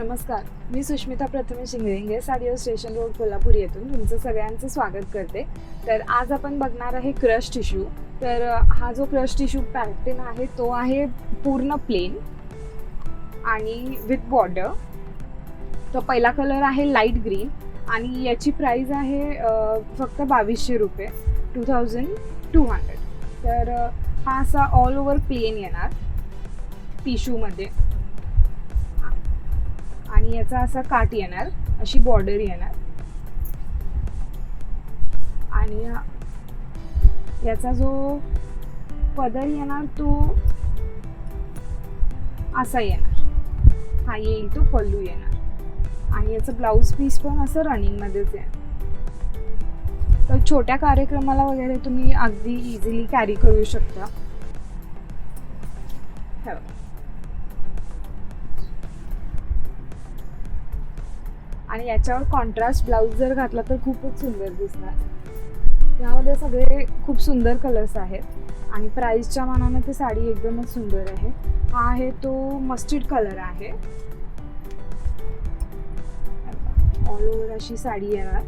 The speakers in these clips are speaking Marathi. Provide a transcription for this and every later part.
नमस्कार. मी सुष्मिता प्रथमेश इंगळे साडिओ स्टेशन रोड कोल्हापूर येथून तुमचं सगळ्यांचं स्वागत करते. तर आज आपण बघणार आहे क्रश टिश्यू तर हा जो क्रश टिश्यू पॅटर्न आहे तो आहे पूर्ण प्लेन आणि विथ बॉर्डर. तो पहिला कलर आहे लाइट ग्रीन आणि याची प्राईज आहे फक्त बावीसशे रुपये टू थाउजंड टू हंड्रेड. तर हा असा ऑल ओव्हर प्लेन येणार टिश्यूमध्ये. आणि याचा असा काट येणार अशी बॉर्डर येणार. आणि याचा जो पदर येणार तो असा येणार. हा येईल तो पल्लू येणार. आणि याचं ब्लाऊज पीस पण असं रनिंगमध्येच येणार तर छोट्या कार्यक्रमाला वगैरे तुम्ही अगदी इझिली कॅरी करू शकता. हो. आणि याच्यावर कॉन्ट्रास्ट ब्लाऊज जर घातला तर खूपच सुंदर दिसणार. यामध्ये सगळे खूप सुंदर कलर्स आहेत. आणि प्राईसच्या मानाने ती साडी एकदमच सुंदर आहे. हा आहे तो मस्टर्ड कलर आहे. ऑल ओव्हर अशी साडी येणार.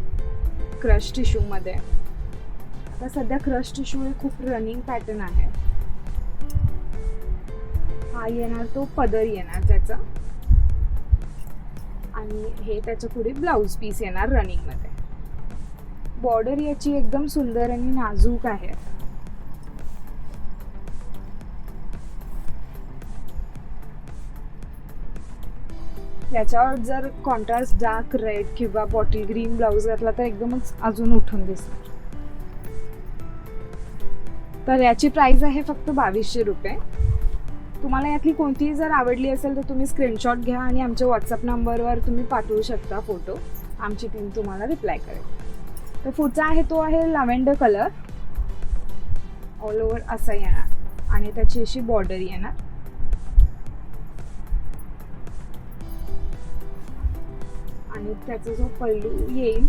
क्रश टिश्यूमध्ये आता सध्या क्रश टिश्यू हे खूप रनिंग पॅटर्न आहे. हा येणार तो पदर येणार त्याचा. आणि हे त्याच्या पुढे ब्लाऊज पीस येणार रनिंगमध्ये बॉर्डर याची एकदम सुंदर आणि नाजूक आहे. याच्यावर जर कॉन्ट्रास्ट डार्क रेड किंवा बॉटल ग्रीन ब्लाऊज घातला तर एकदमच अजून उठून दिसणार. तर याची प्राइस आहे फक्त बावीसशे रुपये. तुम्हाला यातली कोणतीही जर आवडली असेल तर तुम्ही स्क्रीनशॉट घ्या आणि आमच्या व्हॉट्सअप नंबरवर तुम्ही पाठवू शकता फोटो आमची टीम तुम्हाला रिप्लाय करेल. तर पुढचा आहे तो आहे लव्हेंडर कलर ऑल ओव्हर असा येणार. आणि त्याची अशी बॉर्डर येणार. आणि त्याचा जो पल्लू येईल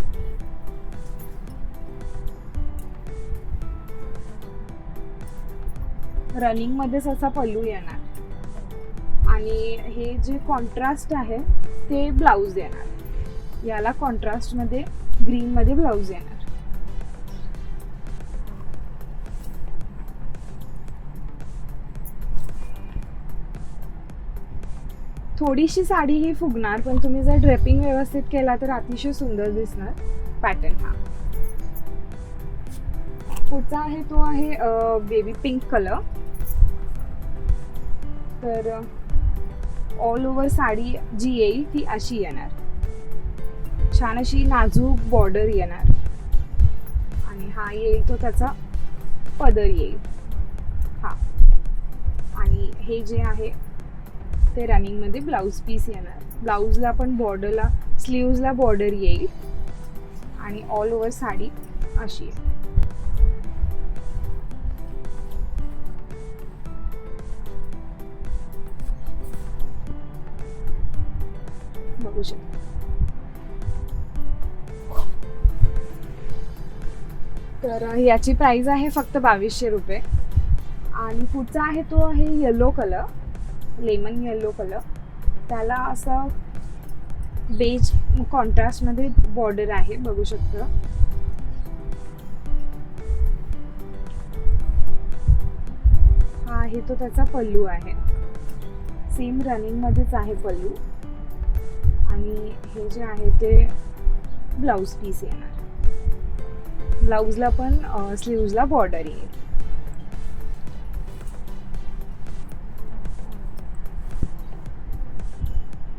रनिंग मध्येच असा पल्लू येणार. आणि हे जे कॉन्ट्रास्ट आहे ते ब्लाऊज येणार. याला कॉन्ट्रास्टमध्ये ग्रीनमध्ये ब्लाऊज येणार. थोडीशी साडी ही फुगणार पण तुम्ही जर ड्रेपिंग व्यवस्थित केला तर अतिशय सुंदर दिसणार पॅटर्न हा. पुढचा आहे तो आहे बेबी पिंक कलर तर ऑल ओव्हर साडी जी येईल ती अशी येणार. छान अशी नाजूक बॉर्डर येणार. आणि हा येईल तो त्याचा पदर येईल. हा. आणि हे जे आहे ते रनिंगमध्ये ब्लाऊज पीस येणार. ब्लाऊजला पण बॉर्डरला स्लीव्जला बॉर्डर येईल. आणि ऑल ओव्हर साडी अशी आहे बघू शकता. तर याची प्राइस आहे फक्त बावीसशे रुपये. आणि पुढचा आहे तो आहे yellow colour lemon yellow colour त्याला असं बेज कॉन्ट्रास्टमध्ये बॉर्डर आहे बघू शकता. हा आहे तो त्याचा पल्लू आहे. सेम रनिंगमध्येच आहे पल्लू. आणि हे जे आहे ते ब्लाऊज पीस येणार. ब्लाऊजला पण स्लीव्जला बॉर्डर येईल.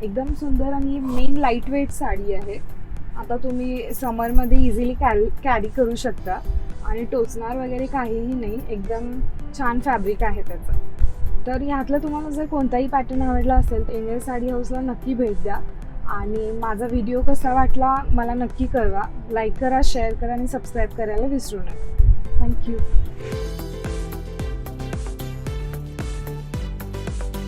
एकदम सुंदर आणि मेन लाइट वेट साडी आहे. आता तुम्ही समरमध्ये इझिली कॅरी कॅरी करू शकता. आणि टोचणार वगैरे काहीही नाही. एकदम छान फॅब्रिक आहे त्याचं. तर ह्यातलं तुम्हाला जर कोणताही पॅटर्न आवडला असेल तर इंडियन साडी हाऊसला नक्की भेट द्या. आणि माझा व्हिडिओ कसा वाटला मला नक्की कळवा. लाईक करा शेअर करा आणि सबस्क्राईब करायला विसरू नका. थँक्यू